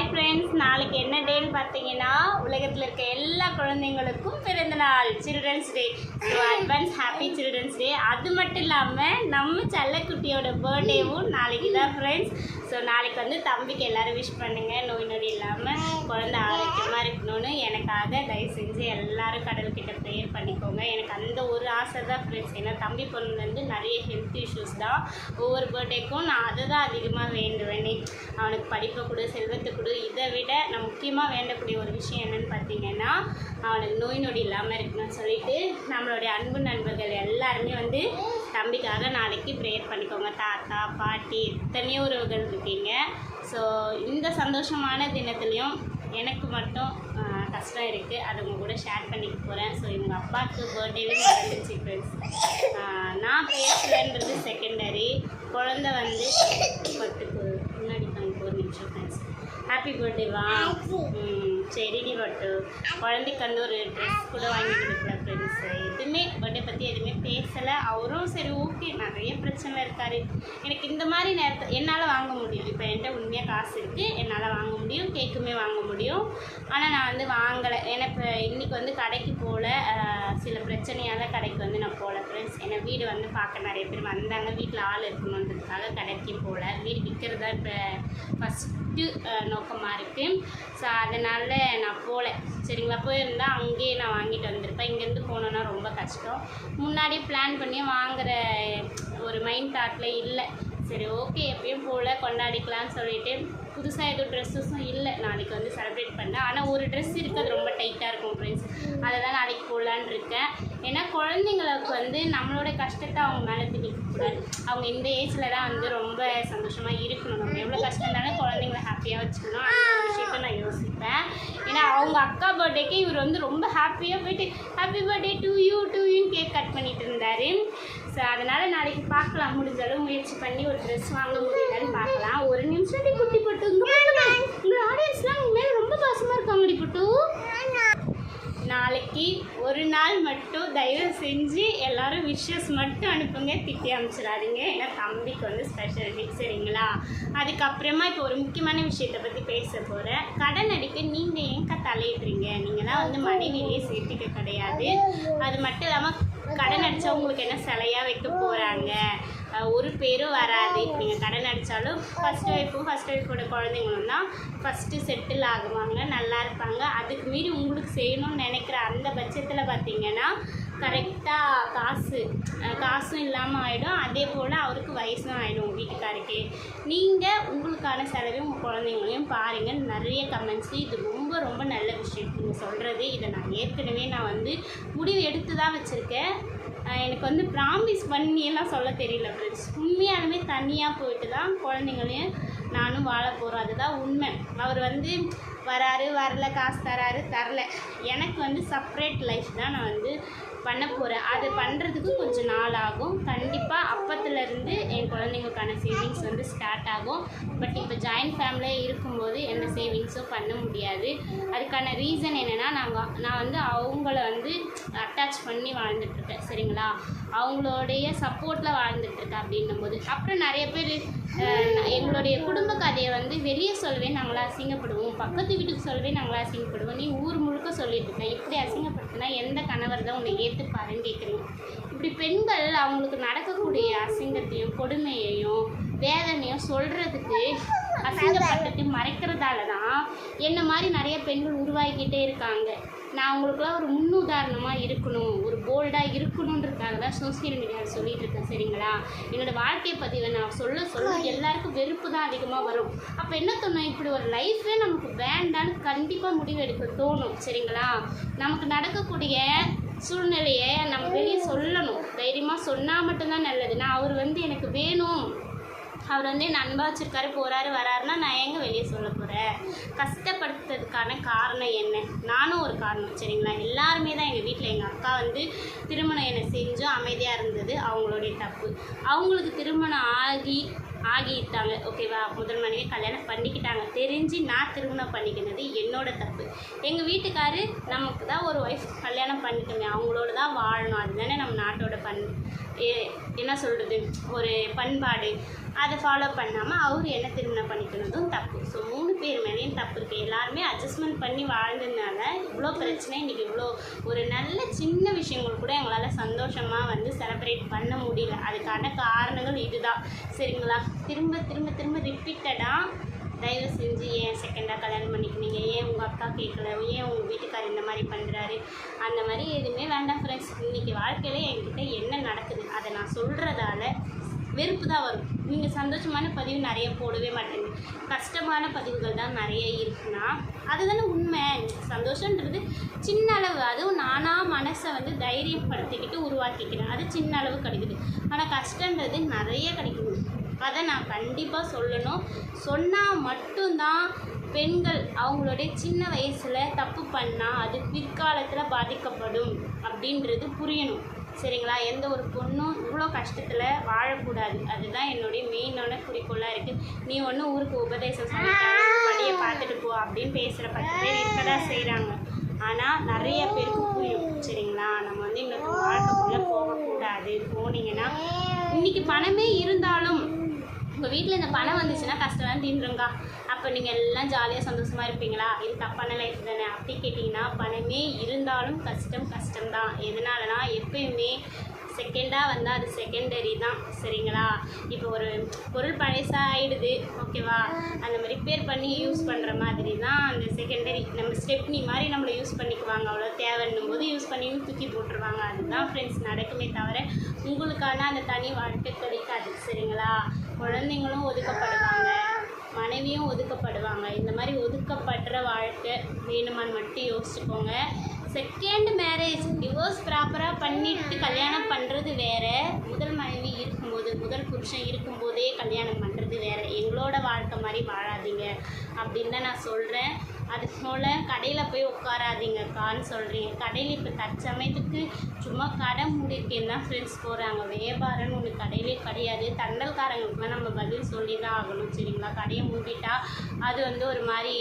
Hi friends நாளைக்கு என்ன டேன்னு பார்த்தீங்கன்னா உலகத்தில் இருக்க எல்லா குழந்தைங்களுக்கும் பிறந்த நாள் children's day so advance happy children's day அது மட்டும் இல்லாமல் நம்ம செல்லக்குட்டியோட பர்த்டேவும் நாளைக்கு தான் ஃப்ரெண்ட்ஸ் ஸோ நாளைக்கு வந்து தம்பிக்கு எல்லோரும் விஷ் பண்ணுங்கள் நோய் நொடி இல்லாமல் குழந்தை ஆரோக்கியமாக இருக்கணும்னு எனக்காக தயவு செஞ்சு எல்லோரும் கடவுள்கிட்ட ப்ரேயர் பண்ணிக்கோங்க. எனக்கு அந்த ஒரு ஆசை தான் ஃப்ரெண்ட்ஸ் ஏன்னா தம்பி பொண்ணுலேருந்து நிறைய ஹெல்த் இஷ்யூஸ் தான். ஒவ்வொரு பர்த்டேக்கும் நான் அதை தான் அதிகமாக வேண்டுவேன். அவனுக்கு படிப்பை கொடு செல்வத்தை கொடு இதை விட நான் முக்கியமாக வேண்டக்கூடிய ஒரு விஷயம் என்னன்னு பார்த்தீங்கன்னா அவனுக்கு நோய் நொடி இல்லாமல் இருக்கணும்னு சொல்லிட்டு நம்மளுடைய அன்பு நண்பர்கள் எல்லாருமே வந்து தம்பிக்காக நாளைக்கு ப்ரேயர் பண்ணிக்கோங்க. தாத்தா பாட்டி எத்தனையோ உறவுகள் இருக்கீங்க. ஸோ இந்த சந்தோஷமான தினத்துலேயும் எனக்கு மட்டும் கஷ்டம் இருக்குது அதை உங்கள் கூட ஷேர் பண்ணிக்க போகிறேன் ஸோ இவங்க அப்பாவுக்கு பர்த்டேவே நடந்துச்சு ஃப்ரெண்ட்ஸ் நான் பேசலன்றது செகண்டரி குழந்தை வந்து பத்துக்கு முன்னாடி தாங்க ஒரு நிமிஷம் ஃப்ரெண்ட்ஸ் ஹாப்பி பர்த்டேவா ம் சரிடி பட்டு. குழந்தைக்கு வந்து ஒரு ட்ரெஸ் கூட வாங்கி கொடுக்கல ஃப்ரெண்ட்ஸ் எதுவுமே பர்த்டே பற்றி எதுவுமே பேசலை. அவரும் சரி ஓகே நிறைய பிரச்சனை இருக்காரு. எனக்கு இந்த மாதிரி நேரத்தில் என்னால் வாங்க முடியும் இப்போ என்கிட்ட உண்மையாக காசு இருக்குது என்னால் வாங்க முடியும். கேக்குமே வாங்க முடியும். ஆனால் நான் வந்து வாங்கலை. ஏன்னா இப்போ இன்றைக்கி வந்து கடைக்கு போகல சில பிரச்சனையால் கடைக்கு வந்து நான் போகல ஃப்ரெண்ட்ஸ் ஏன்னா வீடு வந்து பார்க்க நிறைய பேர் வந்தாங்க. வீட்டில் ஆள் இருக்கணுன்றதுக்காக கடைக்கு போகல வீடு விற்கிறது தான் இப்போ ஃபஸ்ட்டு நோக்கமாக இருக்குது ஸோ அதனால் நான் போகல சரிங்களா? போயிருந்தால் அங்கேயே நான் வாங்கிட்டு வந்திருப்பேன். இங்கேருந்து வாங்கணும்னா ரொம்ப கஷ்டம். முன்னாடி பிளான் பண்ணி வாங்குகிற ஒரு மைண்ட் தாட்டில் இல்லை. சரி ஓகே எப்பயும் போல் கொண்டாடிக்கலாம்னு சொல்லிட்டு புதுசாக எதுவும் ட்ரெஸ்ஸஸும் இல்லை. நாளைக்கு வந்து செலிப்ரேட் பண்ணேன். ஆனால் ஒரு ட்ரெஸ் இருக்குது அது ரொம்ப டைட்டாக இருக்கும் ஃப்ரெண்ட்ஸ் அதை தான் நாளைக்கு போடலான்னு இருக்கேன். ஏன்னா குழந்தைங்களுக்கு வந்து நம்மளோட கஷ்டத்தை அவங்க மேலே திணிக்கக்கூடாது அவங்க இந்த ஏஜில் தான் வந்து ரொம்ப சந்தோஷமாக இருக்கணும். நம்ம எவ்வளோ கஷ்டம் இருந்தாலும் குழந்தைங்கள ஹாப்பியாக வச்சுக்கணும். நான் யோசிப்பேன். ஏன்னா அவங்க அக்கா பர்த்டேக்கு இவர் வந்து ரொம்ப ஹாப்பியாக போயிட்டு happy birthday to you to யூன்னு கேக் கட் பண்ணிட்டு இருந்தார். ஸோ அதனால் நாளைக்கு பார்க்கலாம். முடிஞ்சளவு முயற்சி பண்ணி ஒரு ட்ரெஸ் வாங்க முடியலன்னு பார்க்கலாம். ஒரு நிமிஷம் குட்டி போட்டு உங்கள் ஆடியன்ஸ்லாம் உங்க மேலே ரொம்ப பாசமாக இருக்காங்கடி புட்டு நாளைக்கு ஒரு நாள் மட்டும் தயவு செஞ்சு எல்லாரும் விஷஸ் மட்டும் அனுப்புங்க. திட்டி அனுப்பிச்சிடாதீங்க ஏன்னா தம்பிக்கு வந்து ஸ்பெஷல் டே சரிங்களா? அதுக்கப்புறமா இப்போ ஒரு முக்கியமான விஷயத்தை பற்றி பேச போகிறேன் கடன் அடிக்க நீங்கள் ஏங்க தலையிடுறீங்க? நீங்களாம் வந்து மனைவியிலே சேர்த்துக்க கிடையாது. அது மட்டும் இல்லாமல் கடன் அடித்தா உங்களுக்கு என்ன சிலையாக வைக்க போகிறாங்க ஒரு பேரும் வராது. நீங்கள் கடன் அடித்தாலும் ஃபஸ்ட் ஒய்ஃபும் ஃபஸ்ட் ஒய்ஃபோட குழந்தைங்களும் தான் ஃபஸ்ட்டு செட்டில் ஆகுவாங்க நல்லா இருப்பாங்க. அதுக்கு மீறி உங்களுக்கு செய்யணும்னு நினைக்கிற அந்த பட்சத்தில் பார்த்தீங்கன்னா கரெக்டாக காசு காசும் இல்லாமல் ஆகிடும் அதே போல் அவருக்கு வயசும் ஆகிடும் வீட்டுக்காருக்கு. நீங்கள் உங்களுக்கான செலவையும் உங்கள் குழந்தைங்களையும் பாருங்கள் நிறைய கமெண்ட்ஸு இது ரொம்ப ரொம்ப நல்ல விஷயம். நீங்கள் சொல்கிறது இதை நான் ஏற்கனவே நான் வந்து முடிவு எடுத்து தான் வச்சுருக்கேன். எனக்கு வந்து ப்ராமிஸ் பண்ணியெல்லாம் சொல்ல தெரியல ஃப்ரெண்ட்ஸ் உண்மையாலுமே தனியாக போயிட்டு தான் குழந்தைங்களையும் நானும் வாழ போகிறோம் அதுதான் உண்மை. அவர் வந்து வராரு வரல காசு தராரு தரல. எனக்கு வந்து செப்பரேட் லைஃப் தான் நான் வந்து பண்ண போகிறேன் அது பண்ணுறதுக்கு கொஞ்சம் நாள் ஆகும். கண்டிப்பாக அப்பத்துலேருந்து என் குழந்தைங்களுக்கான சேவிங்ஸ் வந்து ஸ்டார்ட் ஆகும். பட் இப்போ ஜாயின்ட் ஃபேமிலியாக இருக்கும்போது எந்த சேவிங்ஸும் பண்ண முடியாது. அதுக்கான ரீசன் என்னென்னா நாங்கள் நான் வந்து அவங்கள வந்து அட்டாச் பண்ணி வாழ்ந்துட்டுருக்கேன் சரிங்களா? அவங்களோடைய சப்போர்ட்டில் வாழ்ந்துட்டுருக்கேன் அப்படின்னும் போது அப்புறம் நிறைய பேர் எங்களுடைய குடும்ப கதையை வந்து வெளியே சொல்லவே நாங்களாம் அசிங்கப்படுவோம். பக்கத்து வீட்டுக்கு சொல்லவே நாங்களாம் அசிங்கப்படுவோம். நீ ஊர் முழுக்க சொல்லிட்டு இருக்க. இப்படி அசிங்கப்படுத்தினா எந்த கணவர் தான் உன்னை ஏற்றுப்பாருன்னு கேட்குறீங்க இப்படி பெண்கள் அவங்களுக்கு நடக்கக்கூடிய அசிங்கத்தையும் கொடுமையையும் வேதனையும் சொல்கிறதுக்கு அசிங்கப்பட்டத்தையும் மறைக்கிறதால தான் என்ன மாதிரி நிறைய பெண்கள் உருவாகிக்கிட்டே இருக்காங்க. நான் உங்களுக்குலாம் ஒரு முன்னுதாரணமாக இருக்கணும் ஒரு போல்டாக இருக்கணுன்றதுக்காக தான் சோசியல் மீடியாவில் சொல்லிட்டு இருக்கேன் சரிங்களா? என்னோட வாழ்க்கை பதிவை நான் சொல்ல சொல்ல எல்லாருக்கும் வெறுப்பு தான் அதிகமாக வரும். அப்போ என்ன தோணும்? இப்படி ஒரு லைஃபே நமக்கு வேண்டான்னு கண்டிப்பாக முடிவு எடுக்க தோணும் சரிங்களா? நமக்கு நடக்கக்கூடிய சூழ்நிலையை நம்ம வெளியே சொல்லணும். தைரியமாக சொன்னால் மட்டும்தான் நல்லது. நான் அவர் வந்து எனக்கு வேணும். அவர் வந்து என்ன அன்பா வச்சிருக்காரு போகிறாரு வராருன்னா நான் எங்கே வெளியே சொல்ல போகிறேன் கஷ்டப்படுத்துறதுக்கான காரணம் என்ன? நானும் ஒரு காரணம் சரிங்களா? எல்லாருமே தான் எங்கள் வீட்டில் எங்கள் அக்கா வந்து திருமணம் என்னை செஞ்சும் அமைதியாக இருந்தது அவங்களுடைய தப்பு. அவங்களுக்கு திருமணம் ஆகி ஆகிட்டாங்க. ஓகேவா முதல் மனைவி கல்யாணம் பண்ணிக்கிட்டாங்க. தெரிஞ்சு நான் திருமணம் பண்ணிக்கினது என்னோட தப்பு. எங்கள் வீட்டுக்காரு நமக்கு தான் ஒரு ஒய்ஃப் கல்யாணம் பண்ணிக்கோங்க அவங்களோட தான் வாழணும். அதுதானே நம்ம நாட்டோட பண் என்ன சொல்கிறது ஒரு பண்பாடு. அதை ஃபாலோ பண்ணாமல் அவர் என்ன திருமணம் பண்ணிக்கிறதும் தப்பு. ஸோ மூணு பேர் மேலேயும் தப்பு இருக்குது எல்லாருமே அட்ஜஸ்ட்மெண்ட் பண்ணி வாழ்ந்ததுனால இவ்வளோ பிரச்சனை இன்றைக்கி இவ்வளோ ஒரு நல்ல சின்ன விஷயங்கள் கூட எங்களால் சந்தோஷமாக வந்து செலப்ரேட் பண்ண முடியல. அதுக்கான காரணங்கள் இதுதான். சரிங்களா? திரும்ப திரும்ப திரும்ப ரிப்பீட்டடாக தயவு செஞ்சு ஏன் செகண்டாக கல்யாணம் பண்ணிக்கினீங்க? ஏன் உங்கள் அக்கா கேட்கல ஏன் உங்கள் வீட்டுக்கார் இந்த மாதிரி பண்ணுறாரு அந்த மாதிரி எதுவுமே வேண்டாம் ஃப்ரெண்ட்ஸ் இன்றைக்கி வாழ்க்கையில் என்கிட்ட என்ன நடக்குது? அதை நான் சொல்கிறதால வெறுப்பு தான் வரும். நீங்கள் சந்தோஷமான பதிவு நிறைய போடவே மாட்டேங்க கஷ்டமான பதிவுகள் தான் நிறைய இருக்குன்னா அதுதானே உண்மை. சந்தோஷன்றது சின்ன அளவு. அதுவும் நானாக மனசை வந்து தைரியப்படுத்திக்கிட்டு உருவாக்கிக்கிறேன். அது சின்ன அளவு கிடைக்குது. ஆனால் கஷ்டன்றது நிறைய கிடைக்குது. அதை நான் கண்டிப்பாக சொல்லணும். சொன்னால் மட்டும்தான் பெண்கள் அவங்களுடைய சின்ன வயசில் தப்பு பண்ணால் அது பிற்காலத்தில் பாதிக்கப்படும். அப்படின்றது புரியணும். சரிங்களா? எந்த ஒரு பொண்ணும் இவ்வளோ கஷ்டத்தில் வாழக்கூடாது. அதுதான் என்னுடைய மெயினான குறிக்கோளாக இருக்குது நீ ஒன்று ஊருக்கு உபதேசம் சொல்லிட்டாங்க படியை பார்த்துட்டு போ அப்படின்னு பேசுகிற பத்து பேர் இருக்க தான் செய்கிறாங்க ஆனால் நிறைய பேருக்கு புரியும். சரிங்களா? நம்ம வந்து இன்னொரு வாழ்க்கைக்குள்ளே போகக்கூடாது. போனீங்கன்னா இன்னைக்கு பணமே இருந்தாலும் உங்கள் வீட்டில் இந்த பணம் வந்துச்சுன்னா கஷ்டம் தீந்துருங்கா அப்போ நீங்கள் எல்லாம் ஜாலியாக சந்தோஷமாக இருப்பீங்களா? இது தப்பான லைஃப் தானே? அப்படி கேட்டிங்கன்னா பணமே இருந்தாலும் கஷ்டம் கஷ்டம்தான். எதனாலனா எப்பயுமே செகண்டாக வந்தால் அது செகண்டரி தான். சரிங்களா? இப்போ ஒரு பொருள் பழசாக ஆகிடுது ஓகேவா அந்த மாதிரி ரிப்பேர் பண்ணி யூஸ் பண்ணுற மாதிரி தான் அந்த செகண்டரி நம்ம ஸ்டெப்னி மாதிரி நம்மளை யூஸ் பண்ணிக்குவாங்க. அவ்வளோ தேவைன்னும் போது யூஸ் பண்ணி தூக்கி போட்டுருவாங்க. அதுதான் ஃப்ரெண்ட்ஸ் நடக்குமே தவிர உங்களுக்கான அந்த தனி வாழ்க்கை கிடைக்காது. சரிங்களா? குழந்தைங்களும் ஒதுக்கப்படுவாங்க. சொல்கிறாங்க இந்த மாதிரி ஒதுக்கப்படுற வாழ்க்கை வேணுமான்னு மட்டும் யோசிச்சுக்கோங்க. செகண்ட் மேரேஜ் டிவோர்ஸ் ப்ராப்பராக பண்ணிட்டு கல்யாணம் பண்ணுறது வேறு. முதல் மனைவி இருக்கும்போது முதல் புருஷன் இருக்கும்போதே கல்யாணம் பண்ணுறது வேறு. எங்களோட வாழ்க்கை மாதிரி வாழாதீங்க அப்படின்னு தான் நான் சொல்கிறேன் அது போல் கடையில் போய் உட்காராதீங்கக்கான்னு சொல்கிறீங்க கடையில் இப்போ தற்சமயத்துக்கு சும்மா கடை மூடிருக்கேன் தான் ஃப்ரெண்ட்ஸ் போகிறாங்க வியாபாரம்னு ஒன்று கடையிலே கிடையாது. தண்டல்காரங்களுக்குலாம் நம்ம பதில் சொல்லி தான் ஆகணும் சரிங்களா? கடையை மூடிட்டா அது வந்து ஒரு மாதிரி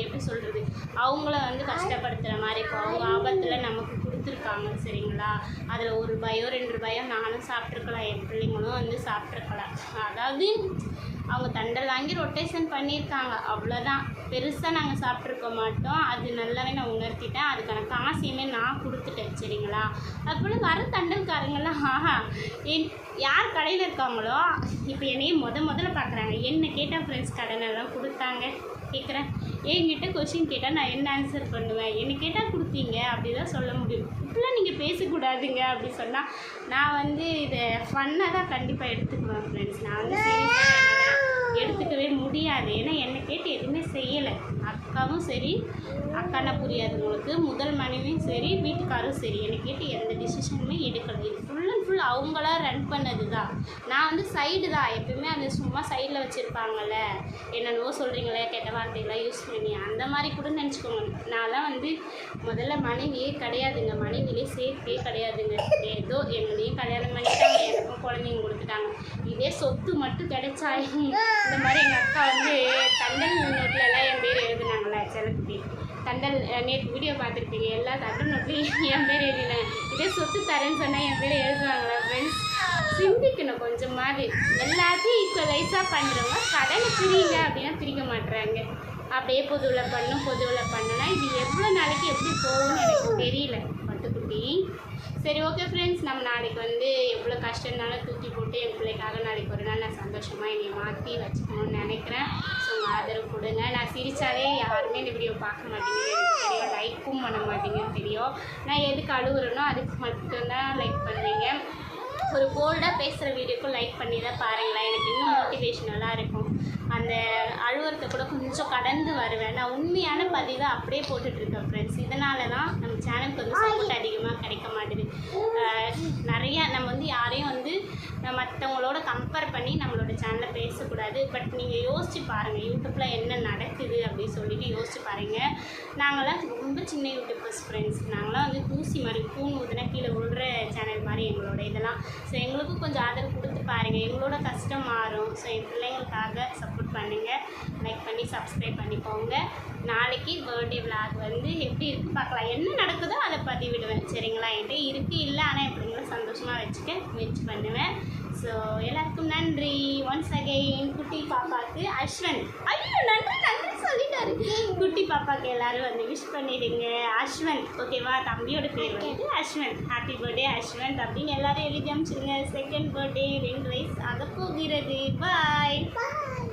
எப்படி சொல்கிறது அவங்கள வந்து கஷ்டப்படுத்துகிற மாதிரி இருக்கும். அவங்க ஆபத்தில் நமக்கு கொடுத்துருக்காங்க சரிங்களா? அதில் ஒரு ரூபாயோ ரெண்டு ரூபாயோ நானும் சாப்பிட்ருக்கலாம் என் பிள்ளைங்களும் வந்து சாப்பிட்ருக்கலாம் அதாவது அவங்க தண்டல் வாங்கி ரொட்டேஷன் பண்ணியிருக்காங்க. அவ்வளோதான் பெருசாக நாங்கள் சாப்பிட்ருக்க மாட்டோம். அது நல்லாவே நான் உணர்த்திட்டேன். அதுக்கான காசையுமே நான் கொடுத்துட்டேன் சரிங்களா? அதுபோல் வர தண்டல்காரங்களாம் ஆஹா என் யார் கடையில் இருக்காங்களோ இப்போ என்னையே முத முதல்ல பார்க்குறாங்க. என்ன கேட்டால் ஃப்ரெண்ட்ஸ் கடனெல்லாம் கொடுத்தாங்க. கேட்குறேன். என்கிட்ட கொஷின் கேட்டால் நான் என்ன ஆன்சர் பண்ணுவேன்? என்ன கேட்டால் கொடுத்தீங்க அப்படி தான் சொல்ல முடியும். இப்படிலாம் நீங்கள் பேசக்கூடாதுங்க அப்படி சொன்னால் நான் வந்து இதை ஃபன்னாக தான் கண்டிப்பாக எடுத்துக்குவேன் ஃப்ரெண்ட்ஸ் நான் வந்து சீரியஸாக எடுத்துக்கவே முடியாது. ஏன்னா என்னை கேட்டு எதுவுமே செய்யலை. அக்காவும் சரி அக்கானா புரியாதவங்களுக்கு முதல் மனைவியும் சரி வீட்டுக்காரும் சரி. என்னை கேட்டு எந்த டிசிஷனுமே எடுக்கலை. இது ஃபுல் அண்ட் ஃபுல் அவங்களா ரன் பண்ணது தான் நான் வந்து சைடு தான். எப்பயுமே அந்த சும்மா சைடில் வச்சுருப்பாங்கள்ல என்னென்னவோ சொல்கிறீங்களே கெட்ட வார்த்தைகளாக யூஸ் பண்ணி. அந்த மாதிரி கூட நினச்சிக்கோங்க. நான்லாம் வந்து முதல்ல மனைவியே கிடையாதுங்க. மனைவிலே சேர்த்தே கிடையாதுங்க. ஏதோ எங்களையும் கல்யாணம் பண்ணிட்டாங்க. எனக்கும் குழந்தைங்க கொடுத்துட்டாங்க. இதே சொத்து மட்டும் கிடைச்சா இந்த மாதிரி எங்கள் அக்கா வந்து தண்டல் நோட்லலாம் என் பேர் எழுதுனாங்களே செலக்டி தண்டல் நேற்று வீடியோ பார்த்துருப்பீங்க எல்லா தண்டல் நோட்லையும் என் பேர் எழுதினேன். இதே சொத்து தரேன்னு சொன்னால் என் பேர் எழுதுவாங்களா ஃப்ரெண்ட்ஸ் சிந்திக்கணும் கொஞ்சமாவது. எல்லாத்தையும் ஈக்குவலைஸாக பண்ணுறவங்க கடனை பிரியுங்க அப்படின்னா பிரிக்க மாட்டுறாங்க அப்படியே பொதுவில் பண்ணும் பொதுவில் பண்ணுனா இது எவ்வளோ நாளைக்கு எப்படி போகும்னு எனக்கு தெரியல. பட்டுக்குட்டி சரி ஓகே ஃப்ரெண்ட்ஸ் நம்ம நாளைக்கு வந்து எவ்வளோ கஷ்டம்னாலும் தூக்கி போட்டு என் பிள்ளைக்காக நாளைக்கு ஒரு நாள் நான் சந்தோஷமாக என்னை மாற்றி வச்சுக்கணும்னு நினைக்கிறேன். ஸோ உங்கள் ஆதரவு கொடுங்க. நான் சிரித்தாலே யாருமே இந்த வீடியோ பார்க்க மாட்டீங்க தெரியும். லைக்கும் பண்ண மாட்டீங்கன்னு தெரியும். நான் எதுக்கு அழுகுறேனோ அதுக்கு மட்டும்தான் லைக் பண்ணுவீங்க. ஒரு போல்டாக பேசுகிற வீடியோக்கும் லைக் பண்ணி தான் பாருங்களேன். எனக்கு இன்னும் மோட்டிவேஷனலாக இருக்கும். அந்த அழுவுறத கூட கொஞ்சம் கடந்து வருவேன். நான் உண்மையான பதிவை அப்படியே போட்டுட்ருக்கேன் ஃப்ரெண்ட்ஸ் இதனால தான் நம்ம சேனலுக்கு வந்து சப்போர்ட் அதிகமாக கிடைக்க மாட்டேது. நிறையா நம்ம வந்து யாரையும் வந்து மற்றவங்களோட கம்பேர் பண்ணி நம்மளோட சேனலை பேசக்கூடாது. பட் நீங்கள் யோசிச்சு பாருங்கள் யூடியூப்பில் என்ன நடக்குது அப்படின்னு சொல்லிட்டு யோசிச்சு பாருங்கள் நாங்களாம் ரொம்ப சின்ன யூடியூபர்ஸ் ஃப்ரெண்ட்ஸ் நாங்களாம் வந்து தூசி மாதிரி கூண் ஊதுனா கீழே சேனல் மாதிரி எங்களோட இதெல்லாம். ஸோ எங்களுக்கும் கொஞ்சம் ஆதரவு கொடுத்து பாருங்கள் எங்களோட கஷ்டம் மாறும். ஸோ என் பிள்ளைங்களுக்காக சப்போர்ட் பண்ணுங்கள் லைக் பண்ணி சப்ஸ்கிரைப் பண்ணிக்கோங்க. நாளைக்கு பர்த்டே விளாக் வந்து எப்படி இருக்குது பார்க்கலாம். என்ன நடக்குதோ அதை பதிவிடுவேன். சரிங்களா? என்கிட்ட இருக்குது இல்லை ஆனால் எப்படிங்களும் சந்தோஷமாக வச்சுக்க முயற்சி பண்ணுவேன். ஸோ எல்லாருக்கும் நன்றி. ஒன்ஸ் அகெயின் குட்டி பாப்பாக்கு அஸ்வன். ஐயோ நன்றி நன்றி. சொல்லிட்டாரு. குட்டி பாப்பாக்கு எல்லாரும் வந்து விஷ் பண்ணிடுங்க. அஸ்வன் ஓகேவா தம்பியோட பேர் வந்துட்டு அஸ்வன். Happy birthday Ashwan. அப்படின்னு எல்லாரும் எழுதி அமிச்சிருங்க செகண்ட் பர்த்டே ரெண்டு வயசு ஆக போகிறது. பாய் பாய்